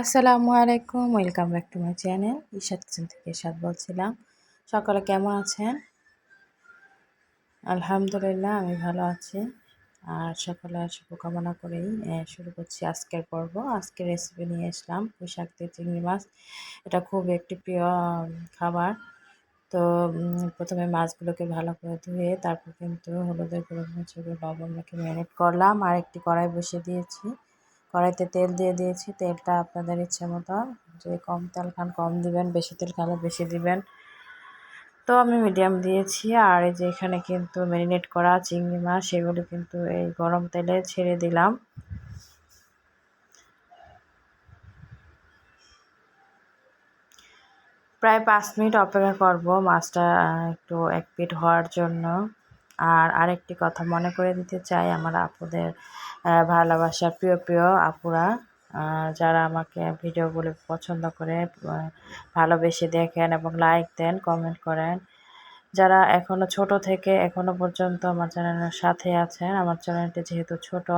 আসসালামু আলাইকুম, welcome back to my channel. Ishad kitchen থেকে ঈশাদ বলছিলাম। সকালে কেমন আছেন? আলহামদুলিল্লাহ, আমি ভালো আছি। আর সকালে শুভকামনা করেই শুরু করছি আজকের পর্ব। আজকের রেসিপি নিয়ে এসলাম, পোশাক দিয়ে চিংড়ি মাছ। এটা খুব একটি প্রিয় খাবার। তো প্রথমে মাছগুলোকে ভালো করে ধুয়ে, তারপর কিন্তু হলুদের গুঁড়ো, মরিচের লবণ মেখে ম্যারিনেট করলাম। আর একটি কড়াই বসিয়ে দিয়েছি। কড়াইতে তেল দিয়ে দিয়েছি। তেলটা আপনাদের ইচ্ছে মতো যদি কম তেল খান কম দিবেন, বেশি তেল খালে বেশি দিবেন। তো আমি মিডিয়াম দিয়েছি। আর এই যে এখানে কিন্তু ম্যারিনেট করা চিংড়ি মাছ, সেগুলো কিন্তু এই গরম তেলে ছেড়ে দিলাম। প্রায় পাঁচ মিনিট অপেক্ষা করব মাছটা একটু এক পিট হওয়ার জন্য। আর আরেকটি কথা মনে করে দিতে চাই, আমার আপুদের ভালোবাসার প্রিয় প্রিয় আপুরা যারা আমাকে ভিডিওগুলো পছন্দ করে ভালোবেসে দেখেন এবং লাইক দেন কমেন্ট করেন। যারা এখনও ছোট থেকে এখনও পর্যন্ত আমার চ্যানেলের সাথে আছেন, আমার চ্যানেলটি যেহেতু ছোট,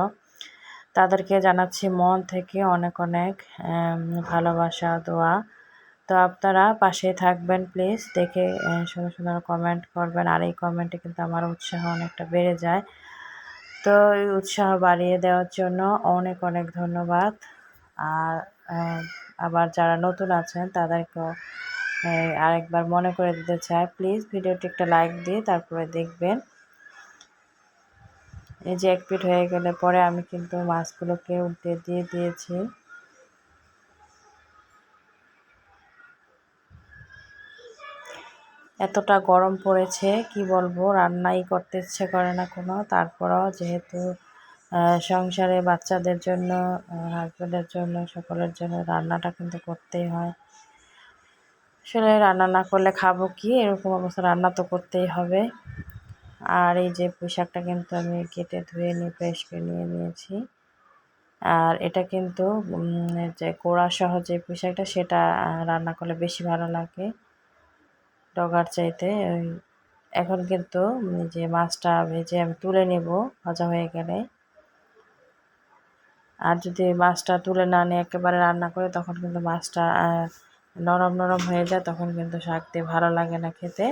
তাদেরকে জানাচ্ছি মন থেকে অনেক অনেক ভালোবাসা, দোয়া। তো আপনারা পাশে থাকবেন প্লিজ দেখে সুন্দর সুন্দর কমেন্ট করবেন। আর এই কমেন্টে কিন্তু আমার উৎসাহ অনেকটা বেড়ে যায়। তো উৎসাহ বাড়িয়ে দেওয়ার জন্য অনেক অনেক ধন্যবাদ। আর আবার যারা নতুন আছেন তাদেরকেও আরেকবার মনে করে দিতে চাই। প্লিজ ভিডিওটি একটা লাইক দিয়ে তারপরে দেখবেন। এই যে এক পিট হয়ে গেলে পরে আমি কিন্তু মাছগুলোকে উল্টে দিয়ে দিয়েছি। এতটা গরম পড়েছে, কি বলব? রান্নাই করতে ইচ্ছে করে না কোনো। তারপরও যেহেতু সংসারে বাচ্চাদের জন্য হাজব্যান্ডের জন্য, সকলের জন্য রান্নাটা কিন্তু করতেই হয়। আসলে রান্না না করলে খাব কি? এরকম অবস্থা, রান্না তো করতেই হবে। আর এই যে পোশাকটা কিন্তু আমি কেটে ধুয়ে নিয়ে ফ্রেশ করে নিয়ে নিয়েছি। আর এটা কিন্তু যে কোড়া সহ যে পোশাকটা সেটা রান্না করলে বেশি ভালো লাগে। ডগার চাইতে, ওই এখন কিন্তু যে মাছটা ভেজে আমি তুলে নেব, ভাজা হয়ে গেলে। আর যদি মাছটা তুলে না নিয়ে একেবারে রান্না করে, তখন কিন্তু মাছটা নরম নরম হয়ে যায়, তখন কিন্তু শাক দিয়ে ভালো লাগে না খেতে।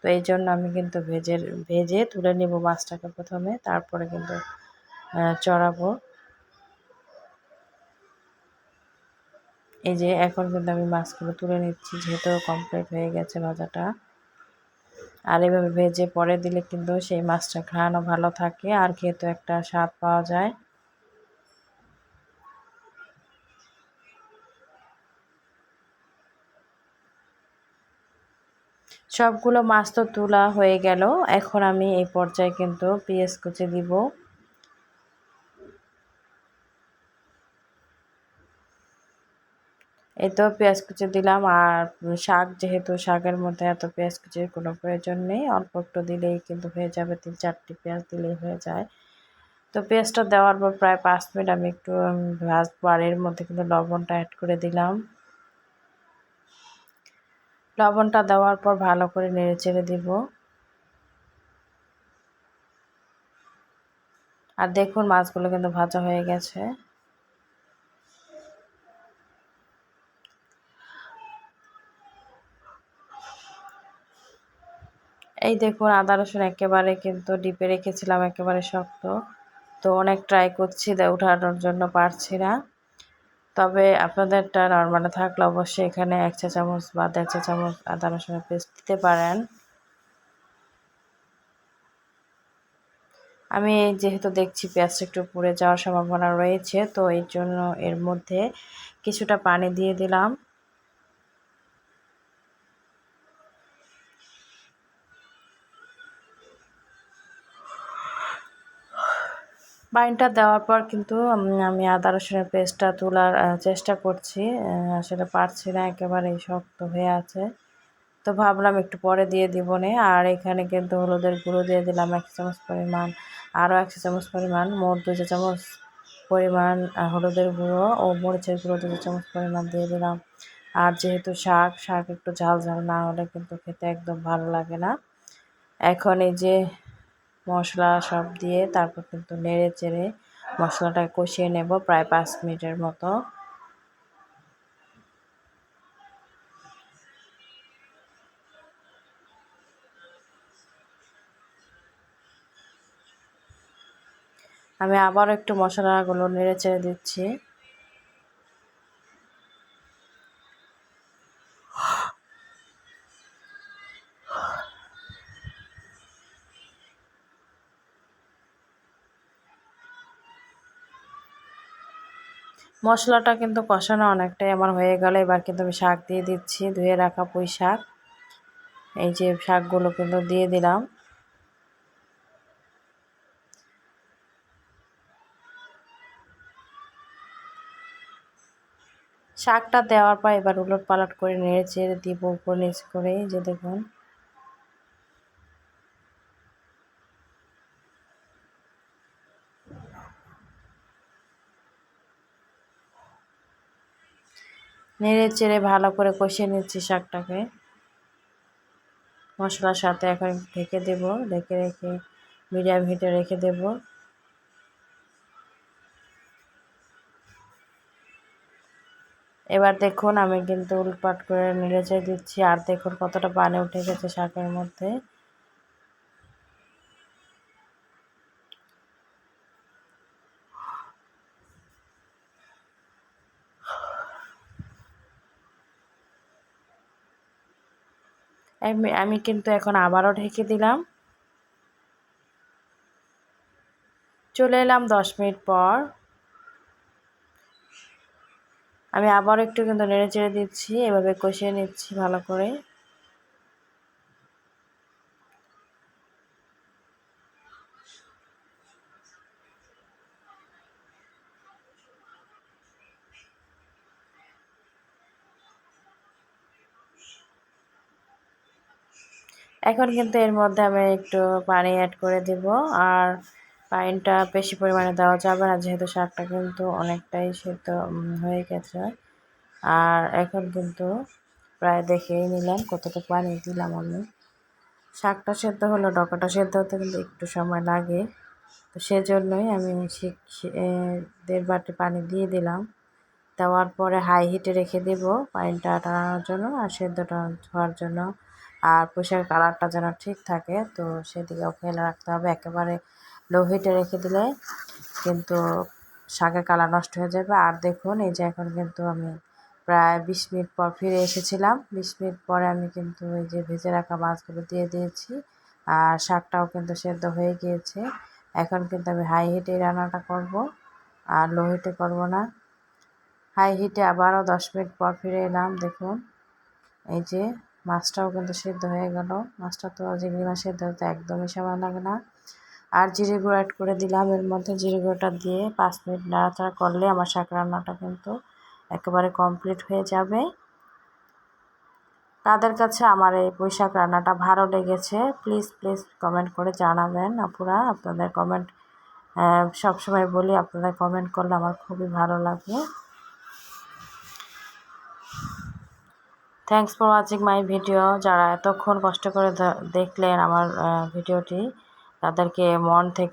তো এই জন্য আমি কিন্তু ভেজে ভেজে তুলে নিব মাছটাকে প্রথমে, তারপরে কিন্তু চড়াবো। এই যে এখন কিন্তু আমি মাছগুলো তুলে নিচ্ছি, যেহেতু কমপ্লিট হয়ে গেছে ভাজাটা। আর এভাবে ভেজে পরে দিলে কিন্তু সেই মাছটা খাওয়ানো ভালো থাকে, আর খেতেও একটা স্বাদ পাওয়া যায়। সবগুলো মাছ তো তোলা হয়ে গেল, এখন আমি এই পর্যায়ে কিন্তু পেঁয়াজ কুচি দিব। এই তো পেঁয়াজ কুচি দিলাম আর শাক, যেহেতু শাকের মধ্যে এত পেঁয়াজ কুচির কোনো প্রয়োজন নেই, অল্প একটু দিলেই কিন্তু হয়ে যাবে, তিন চারটি পেঁয়াজ দিলেই হয়ে যায়। তো পেঁয়াজটা দেওয়ার পর প্রায় পাঁচ মিনিট আমি একটু ভাজবো আর মধ্যে কিন্তু লবণটা অ্যাড করে দিলাম। লবণটা দেওয়ার পর ভালো করে নেড়ে চেড়ে দিব। আর দেখুন মাছগুলো কিন্তু ভাজা হয়ে গেছে। এই দেখুন, আদা, রসুন একেবারে কিন্তু ডিপে রেখেছিলাম, একেবারে শক্ত। তো অনেক ট্রাই করছি উঠানোর জন্য পারছি না। তবে আপনাদেরটা নর্মালে থাকলে অবশ্যই এখানে এক চা চামচ বা দেড় চা চামচ আদা, রসুনের পেস্ট দিতে পারেন। আমি যেহেতু দেখছি পেঁয়াজটা একটু পুড়ে যাওয়ার সম্ভাবনা রয়েছে, তো এই জন্য এর মধ্যে কিছুটা পানি দিয়ে দিলাম। পানিটা দেওয়ার পর কিন্তু আমি আদা রসুনের পেস্টটা তোলার চেষ্টা করছি। আসলে পারছি না, একেবারেই শক্ত হয়ে আছে। তো ভাবলাম একটু পরে দিয়ে দিব নে। আর এখানে কিন্তু হলুদের গুঁড়ো দিয়ে দিলাম এক চামচ পরিমাণ, আরও এক চামচ পরিমাণ, মোট দু চামচ পরিমাণ হলুদের গুঁড়ো ও মরিচের গুঁড়ো দু চামচ পরিমাণ দিয়ে দিলাম। আর যেহেতু শাক শাক একটু ঝাল ঝাল না হলে কিন্তু খেতে একদম ভালো লাগে না। এখন এই যে মশলা সব দিয়ে তারপর কিন্তু নেড়ে চেড়ে মশলাটা কষিয়ে নেব প্রায় পাঁচ মিনিটের মতো। আমি আবার একটু মশলাগুলো নেড়ে চেড়ে দিচ্ছি। মশলাটা কিন্তু কষানো অনেকটাই আমার হয়ে গেল। এবার কিন্তু আমি শাক দিয়ে দিচ্ছি, ধুয়ে রাখা পুঁই শাক। এই যে শাকগুলো কিন্তু দিয়ে দিলাম। শাকটা দেওয়ার পর এবার উলট পালট করে নেড়ে চেড়ে দিব, উপর নিচ করে যে দেখুন। নেড়ে চেড়ে ভালো করে কষিয়ে নিচ্ছি শাকটাকে। মশলার সাথে এখন ঢেকে দেব, ঢেকে রেখে মিডিয়াম হিটে রেখে দেব। এবার দেখুন আমি কিন্তু উলপাট করে নেড়ে চেড়ে দিচ্ছি, আর দেখুন কতটা পানি উঠে গেছে শাকের মধ্যে। আমি আমি কিন্তু এখন আবারও ঢেকে দিলাম। চলে এলাম দশ মিনিট পর। আমি আবার একটু কিন্তু নেড়ে চেড়ে দিচ্ছি, এভাবে কষিয়ে নিচ্ছি ভালো করে। এখন কিন্তু এর মধ্যে আমি একটু পানি অ্যাড করে দেব। আর পানিটা বেশি পরিমাণে দেওয়া যাবে না, যেহেতু শাকটা কিন্তু অনেকটাই সেদ্ধ হয়ে গেছে। আর এখন কিন্তু প্রায় দেখেই নিলাম কতটা পানি দিলাম আমি। শাকটা সেদ্ধ হলো ডকাটা সেদ্ধ হতে কিন্তু একটু সময় লাগে। তো সেজন্যই আমি দেড় বাটি পানি দিয়ে দিলাম। দেওয়ার পরে হাই হিটে রেখে দেব পানিটা টানানোর জন্য আর সেদ্ধটা হওয়ার জন্য। আর পুষের কালারটা যেন ঠিক থাকে, তো সেদিকেও খেয়াল রাখতে হবে। একেবারে লো হিটে রেখে দিলে কিন্তু শাকের কালার নষ্ট হয়ে যাবে। আর দেখুন, এই যে এখন কিন্তু আমি প্রায় বিশ মিনিট পর ফিরে এসেছিলাম। বিশ মিনিট পরে আমি কিন্তু ওই যে ভেজে রাখা মাছগুলো দিয়ে দিয়েছি আর শাকটাও কিন্তু সেদ্ধ হয়ে গিয়েছে। এখন কিন্তু আমি হাই হিটে রান্নাটা করব, আর লো হিটে করব না। হাই হিটে আবারও দশ মিনিট পর ফিরে এলাম, দেখুন। এই যে মাছটাও কিন্তু সেদ্ধ হয়ে গেল। মাছটা তো চিংড়ি মাছ সেদ্ধ হতে একদমই সময় লাগে না। আর জিরে গুঁড়ো অ্যাড করে দিলাম। এর মধ্যে জিরে গুঁড়োটা দিয়ে পাঁচ মিনিট নাড়াচাড়া করলে আমার শাক রান্নাটা কিন্তু একেবারে কমপ্লিট হয়ে যাবে। তাদের কাছে আমার এই পুঁইশাক রান্নাটা ভালো লেগেছে। প্লিজ প্লিজ কমেন্ট করে জানাবেন আপুরা। আপনাদের কমেন্ট সবসময় বলি, আপনাদের কমেন্ট করলে আমার খুবই ভালো লাগে। Thanks for watching my video যারা এতক্ষণ কষ্ট করে দেখলেন আমার ভিডিওটি তাদেরকে মন থেকে